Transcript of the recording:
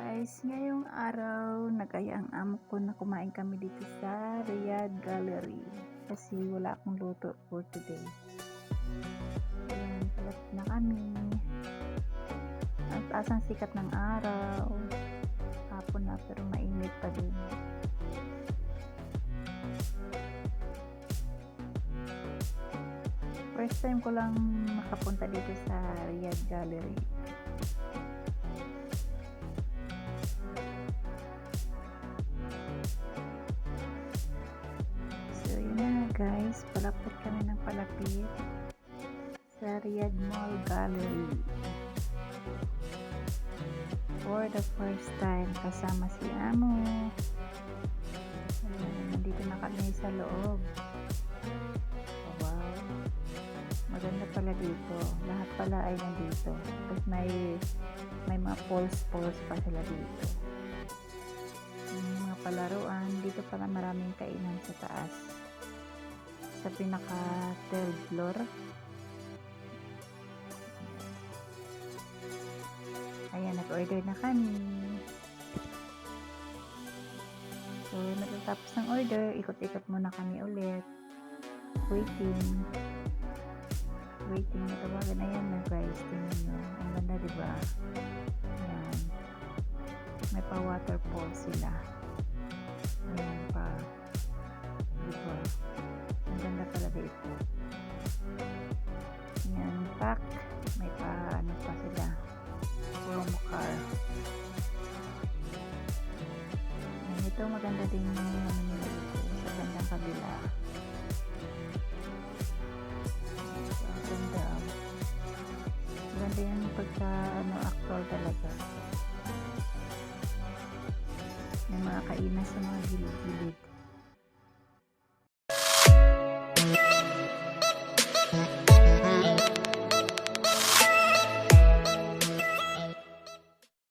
guys, ngayong araw nagaya ang amo ko na kumain kami dito sa Riyadh Gallery kasi wala akong luto for today. Ayan, palat na kami. Ang taas ang sikat ng araw. Hapon na pero mainit pa din. First time ko lang makapunta dito sa Riyadh Gallery. Guys, palapit kami ng palapit sa Riyadh Mall Gallery. For the first time, kasama si Amo. Ayan, nandito na kami sa loob. Oh, wow. Maganda pala dito. Lahat pala ay nandito. Tapos may may mga poles-poles pa sila dito. Mga palaruan, dito pala maraming kainan sa taas. Sa pinaka third floor. Ayan, nag-order na kami. So, natatapos ng order, ikot-ikot muna kami ulit. Waiting. Waiting na tawagan na yan na guys. Tingnan nyo. Ang ganda, di ba? Ayan. May pa waterfall sila. Pack. May pa, ano pa sila. Promo car. Ayan, ito maganda din yung ano. Sa bandang kabila. Ang ganda. Maganda yan pagka ano, actor talaga. May mga kainan sa mga gilid-gilid.